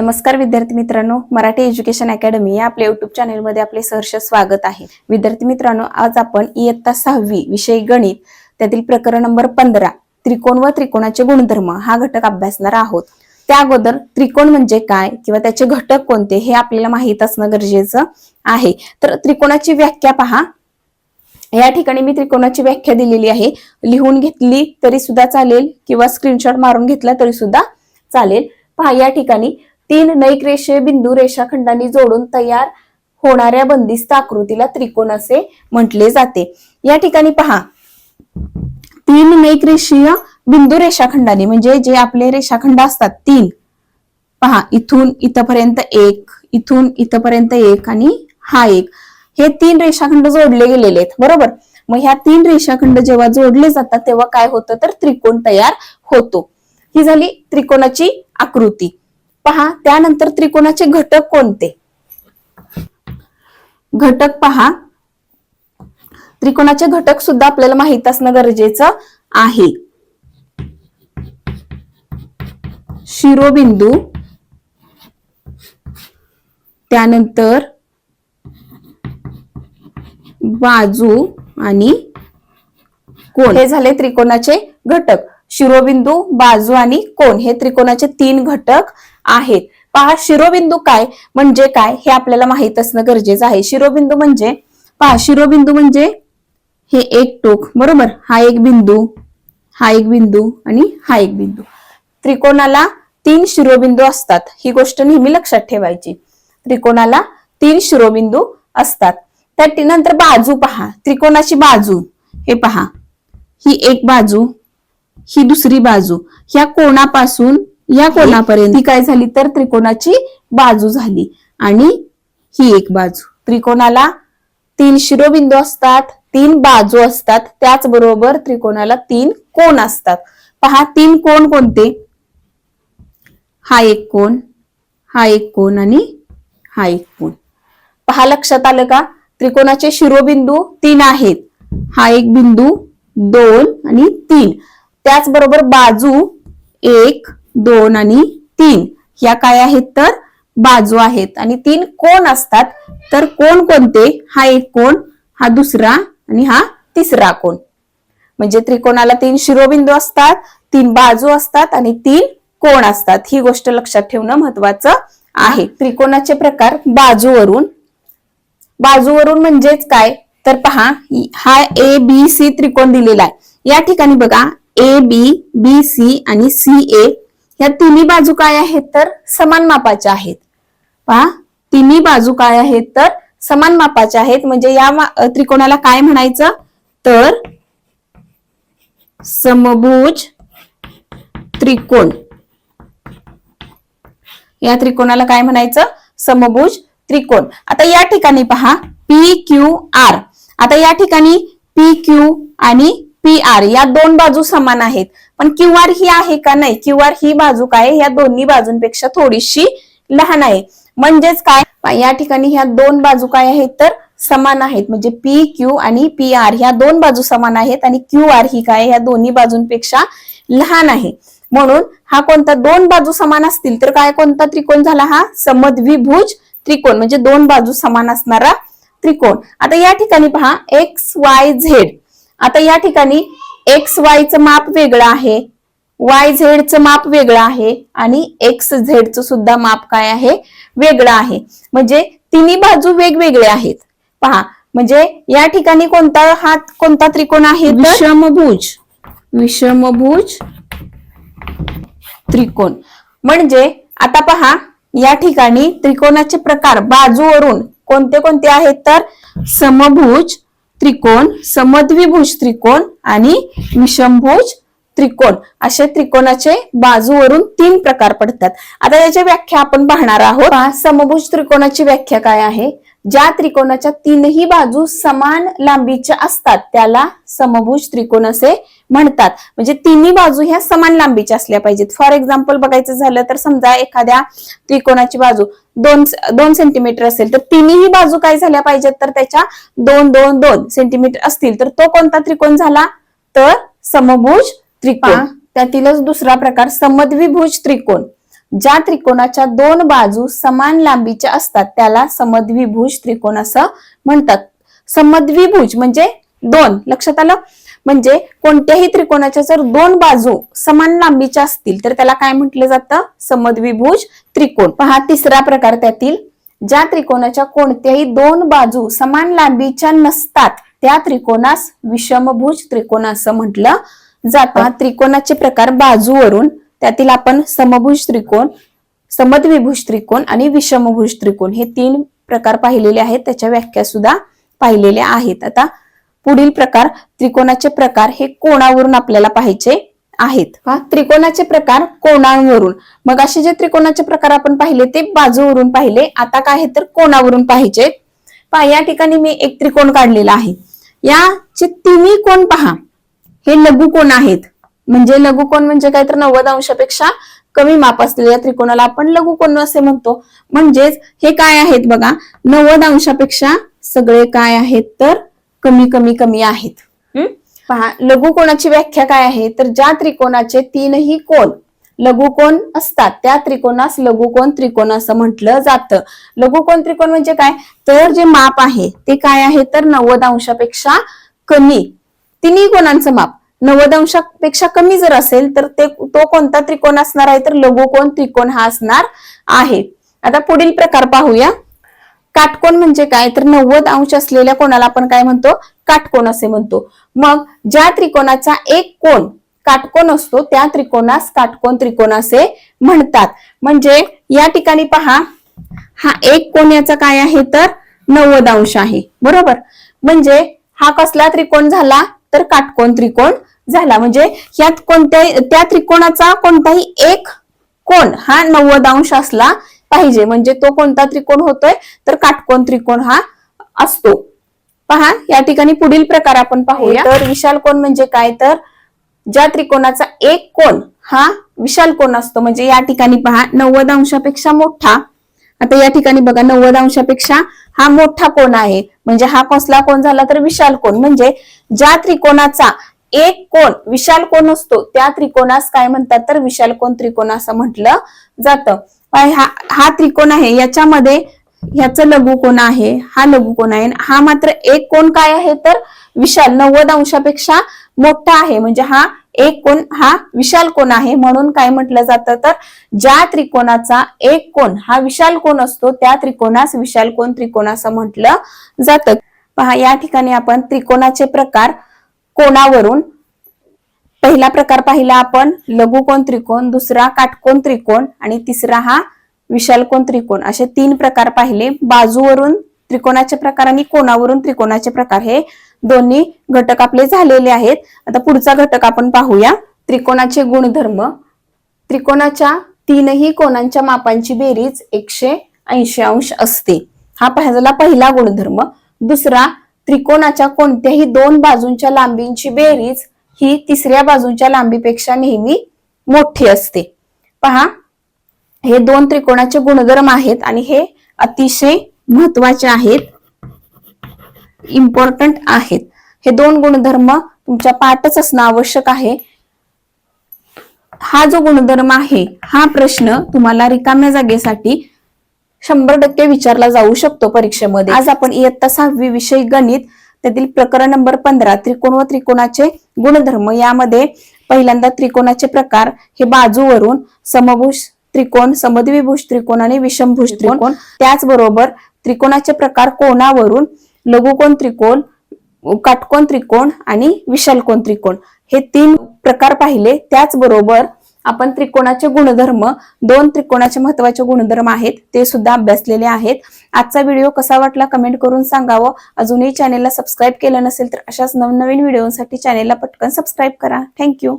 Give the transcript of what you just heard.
नमस्कार विद्यार्थी मित्रांनो मराठी एज्युकेशन अकॅडमी या आपल्या युट्यूब चॅनेलमध्ये आपले सहर्ष स्वागत आहे. विद्यार्थी मित्रांनो आज आपण इयत्ता सहावी विषय गणित त्यातील प्रकरण नंबर पंधरा त्रिकोण व त्रिकोणाचे गुणधर्म हा घटक अभ्यासणार आहोत. त्या अगोदर त्रिकोण म्हणजे काय किंवा त्याचे घटक कोणते हे आपल्याला माहीत असणं गरजेचं आहे. तर त्रिकोणाची व्याख्या पहा. या ठिकाणी मी त्रिकोणाची व्याख्या दिलेली आहे. लिहून घेतली तरी सुद्धा चालेल किंवा स्क्रीनशॉट मारून घेतला तरी सुद्धा चालेल. पहा या ठिकाणी तीन नैक रेषे बिंदू रेषाखंडांनी जोडून तयार होणाऱ्या बंदिस्त आकृतीला त्रिकोण असे म्हटले जाते. या ठिकाणी पहा. तीन नैक रेषीय बिंदू रेषाखंडाने म्हणजे जे आपले रेषाखंड असतात तीन. पहा इथून इथपर्यंत एक इथून इथपर्यंत एक आणि हा एक. हे तीन रेषाखंड जोडले गेलेले आहेत बरोबर? मग ह्या तीन रेषाखंड जेव्हा जोडले जातात तेव्हा काय होतं? तर त्रिकोण तयार होतो. ही झाली त्रिकोणाची आकृती. पहा त्यानंतर त्रिकोणाचे घटक कोणते? घटक पहा. त्रिकोणाचे घटक सुद्धा आपल्याला माहीत असणं गरजेचं आहे. शिरोबिंदू त्यानंतर बाजू आणि कोण हे झाले त्रिकोणाचे घटक. शिरोबिंदू बाजू आणि कोण हे त्रिकोणाचे तीन घटक आहेत. पहा शिरोबिंदू काय? म्हणजे काय? हे आपल्याला माहीत असणं गरजेचं आहे. शिरोबिंदू म्हणजे पहा शिरोबिंदू म्हणजे हे एक टोक बरोबर? हा एक बिंदू हा एक बिंदू आणि हा एक बिंदू. त्रिकोणाला तीन शिरोबिंदू असतात. ही गोष्ट नेहमी लक्षात ठेवायची. त्रिकोणाला तीन शिरोबिंदू असतात. त्या नंतर बाजू पहा. त्रिकोणाची बाजू हे पहा. ही एक बाजू ही दुसरी बाजू. ह्या कोणापासून या कोणापर्यंत? ही काय झाली? तर त्रिकोणाची बाजू झाली. आणि ही एक बाजू. त्रिकोणाला तीन शिरोबिंदू असतात तीन बाजू असतात. त्याचबरोबर त्रिकोणाला तीन कोण असतात? पहा तीन कोण कोणते? हा एक कोण हा एक कोण आणि हा एक कोण. पहा लक्षात आलं का? त्रिकोणाचे शिरोबिंदू तीन आहेत. हा एक बिंदू दोन आणि तीन. त्याचबरोबर बाजू एक दोन आणि तीन. या काय आहेत तर? बाजू आहेत. आणि तीन कोण असतात? तर कोण कोणते? हा एक कोण हा दुसरा आणि हा तिसरा कोण. म्हणजे त्रिकोणाला तीन शिरोबिंदू असतात तीन बाजू असतात आणि तीन कोण असतात. ही गोष्ट लक्षात ठेवणं महत्वाचं आहे. त्रिकोणाचे प्रकार बाजूवरून. बाजूवरून म्हणजेच काय? तर पहा हा ए बी सी त्रिकोण दिलेला आहे. या ठिकाणी बघा ए बी बी सी आणि सी ए या तिन्ही बाजू काय आहेत तर समान मापाच्या आहेत. पहा तिन्ही बाजू काय आहेत तर समान मापाच्या आहेत. म्हणजे या त्रिकोणाला काय म्हणायचं? तर समभुज त्रिकोण. या त्रिकोणाला काय म्हणायचं? समभुज त्रिकोण. आता या ठिकाणी पहा पी क्यू आर आता या ठिकाणी पी क्यू आणि पी आर या दोन बाजू समान आहेत. पण क्यू आर ही आहे का नाही? क्यू आर ही बाजू काय या दोन्ही बाजूंपेक्षा थोडीशी लहान आहे. म्हणजेच काय? या ठिकाणी ह्या दोन बाजू काय आहेत? तर समान आहेत. म्हणजे पी क्यू आणि पी आर ह्या दोन बाजू समान आहेत आणि क्यू आर ही काय ह्या दोन्ही बाजूंपेक्षा लहान आहे. म्हणून हा कोणता दोन बाजू समान असतील तर काय कोणता त्रिकोण झाला? हा समद्विभुज त्रिकोण. म्हणजे दोन बाजू समान असणारा त्रिकोण. आता या ठिकाणी पहा एक्स वाय झेड आता या ठिकाणी एक्स वायचं माप वेगळं आहे. वाय झेडचं माप वेगळं आहे आणि एक्स झेडचं सुद्धा माप काय आहे? वेगळं आहे. म्हणजे तिन्ही बाजू वेगवेगळे आहेत. पहा म्हणजे या ठिकाणी कोणता हा कोणता त्रिकोण आहे विषमभुज. विषमभुज त्रिकोण. म्हणजे आता पहा या ठिकाणी त्रिकोणाचे प्रकार बाजूवरून कोणते कोणते आहेत तर? समभुज त्रिकोण समद्विभुज त्रिकोण आणि विषमभुज त्रिकोण. असे त्रिकोणाचे बाजूवरून तीन प्रकार पडतात. आता याची व्याख्या आपण पाहणार आहोत. समभुज त्रिकोणाची व्याख्या काय आहे? ज्या त्रिकोणाच्या तीनही बाजू समान लांबीच्या असतात त्याला समभुज त्रिकोण असे म्हणतात. म्हणजे तिन्ही बाजू ह्या समान लांबीच्या असल्या पाहिजेत. फॉर एक्झाम्पल बघायचं झालं तर समजा एखाद्या त्रिकोणाची बाजू दोन दोन सेंटीमीटर असेल तर तिन्ही बाजू काय झाल्या पाहिजेत? तर त्याच्या दोन दोन दोन सेंटीमीटर असतील. तर तो कोणता त्रिकोण झाला? तर समभुज त्रिकोण. त्यातीलच दुसरा प्रकार समद्विभुज त्रिकोण. ज्या त्रिकोणाच्या दोन बाजू समान लांबीच्या असतात त्याला समद्विभुज त्रिकोण असं म्हणतात. समद्विभुज म्हणजे दोन. लक्षात आलं? म्हणजे कोणत्याही त्रिकोणाच्या जर दोन बाजू समान लांबीच्या असतील तर त्याला काय म्हटलं जातं? समद्विभुज त्रिकोण. पहा तिसरा प्रकार त्यातील. ज्या त्रिकोणाच्या कोणत्याही दोन बाजू समान लांबीच्या नसतात त्या त्रिकोणास विषमभुज त्रिकोण असं म्हटलं जातं. त्रिकोणाचे प्रकार बाजूवरून त्यातील आपण समभुज त्रिकोण समद्विभुज त्रिकोण आणि विषमभुज त्रिकोण हे तीन प्रकार पाहिलेले आहेत. त्याच्या व्याख्या सुद्धा पाहिलेल्या आहेत. आता पुढील प्रकार त्रिकोणाचे प्रकार हे कोणावरून आपल्याला पाहायचे आहेत? हा त्रिकोणाचे प्रकार कोणावरून? मग असे जे त्रिकोणाचे प्रकार आपण पाहिले ते बाजूवरून पाहिले. आता काय आहे तर कोणावरून पाहिजे पहा या ठिकाणी मी एक त्रिकोण काढलेला आहे. याचे तिन्ही कोण पहा? हे लघुकोण आहेत. म्हणजे लघुकोण म्हणजे काय तर नव्वद अंशापेक्षा कमी माप असलेल्या त्रिकोणाला आपण लघुकोण असे म्हणतो. म्हणजेच हे काय आहेत बघा? नव्वद अंशापेक्षा सगळे काय आहेत तर कमी कमी कमी आहेत? पहा लघुकोणाची व्याख्या काय आहे? तर ज्या त्रिकोणाचे तीनही कोण लघुकोण असतात त्या त्रिकोणास लघुकोण त्रिकोण असं म्हटलं जातं. लघुकोण त्रिकोण म्हणजे काय? तर जे माप आहे ते काय आहे? तर नव्वद अंशापेक्षा कमी. तिन्ही कोणांचं माप. नव्वद अंशापेक्षा कमी जर असेल तर ते तो कोणता त्रिकोण असणार आहे? तर लघुकोण त्रिकोण हा असणार आहे. आता पुढील प्रकार पाहूया. काटकोण म्हणजे काय? तर नव्वद अंश असलेल्या कोणाला आपण काय म्हणतो? काटकोण असे म्हणतो. मग ज्या त्रिकोणाचा एक कोण काटकोण असतो त्या त्रिकोणास काटकोण त्रिकोण असे म्हणतात. म्हणजे या ठिकाणी पहा हा एक कोण याचा काय आहे? तर नव्वद अंश आहे. बरोबर? म्हणजे हा कसला त्रिकोण झाला? तर काटकोण त्रिकोण झाला. म्हणजे यात कोणत्या त्या त्रिकोणाचा कोणताही एक कोण हा नव्वद अंश असला पाहिजे. म्हणजे तो कोणता त्रिकोण होतोय? तर काटकोण त्रिकोण हा असतो. पहा या ठिकाणी पुढील प्रकार आपण पाहूया. तर विशाल कोण म्हणजे काय? तर ज्या त्रिकोणाचा एक कोण हा विशाल कोण असतो. म्हणजे या ठिकाणी पहा नव्वद अंशापेक्षा मोठा. आता या ठिकाणी बघा नव्वद अंशापेक्षा हा मोठा कोण आहे. म्हणजे हा कसला कोण झाला तर विशाल कोण म्हणजे ज्या त्रिकोणाचा एक कोण विशाल कोण असतो त्या त्रिकोणास काय म्हणतात? तर विशाल कोण त्रिकोण असं म्हटलं जातं. हा हा त्रिकोण आहे. याच्यामध्ये ह्याचं लघुकोण आहे हा लघुकोण आहे. हा मात्र एक कोण काय आहे तर विशाल नव्वद अंशापेक्षा मोठा आहे. म्हणजे हा एक कोण हा विशाल कोण आहे म्हणून काय म्हटलं जातं तर ज्या त्रिकोणाचा एक कोण हा विशाल कोण असतो त्या त्रिकोणास विशाल कोण त्रिकोण असं म्हटलं जातं. पहा या ठिकाणी आपण त्रिकोणाचे प्रकार कोणावरून पहिला प्रकार पाहिला आपण लघुकोण त्रिकोण दुसरा काटकोन त्रिकोण आणि तिसरा हा विशालकोन त्रिकोण. असे तीन प्रकार पाहिले. बाजूवरून त्रिकोणाचे प्रकार आणि कोणावरून त्रिकोणाचे प्रकार. हे दोन्ही घटक आपले झालेले आहेत. आता पुढचा घटक आपण पाहूया. त्रिकोणाचे गुणधर्म. त्रिकोणाच्या तीनही कोणांच्या मापांची बेरीज एकशे ऐंशी अंश असते. हा पाह- झाला पहिला गुणधर्म. दुसरा त्रिकोणाच्या कोणत्याही दोन बाजूंच्या लांबींची बेरीज ही तिसऱ्या बाजूच्या लांबीपेक्षा नेहमी मोठी असते. पहा हे दोन त्रिकोणाचे गुणधर्म आहेत आणि हे अतिशय महत्त्वाचे आहेत. इम्पॉर्टंट आहेत. हे दोन गुणधर्म तुमच्या पाठच असणं आवश्यक आहे. हा जो गुणधर्म आहे हा प्रश्न तुम्हाला रिकाम्या जागेसाठी शंभर टक्के विचारला जाऊ शकतो परीक्षेमध्ये. आज आपण इयत्ता सहावी विषय गणित त्यातील प्रकरण नंबर पंधरा त्रिकोण व त्रिकोणाचे गुणधर्म. यामध्ये पहिल्यांदा त्रिकोणाचे प्रकार हे बाजूवरून समभुज त्रिकोण समद्विभुज त्रिकोण आणि विषमभुज त्रिकोण. त्याचबरोबर त्रिकोणाचे प्रकार कोणावरून लघुकोण त्रिकोण काटकोण त्रिकोण आणि विशालकोण त्रिकोण. हे तीन प्रकार पाहिले. त्याचबरोबर आपण त्रिकोणाचे गुणधर्म दोन त्रिकोणाचे महत्त्वाचे गुणधर्म आहेत ते सुद्धा अभ्यासलेले आहेत. आजचा व्हिडिओ कसा वाटला कमेंट करून सांगावं. अजूनही चॅनेलला सबस्क्राईब केलं नसेल तर अशाच नवनवीन व्हिडिओसाठी चॅनेलला पटकन सबस्क्राईब करा. थँक्यू.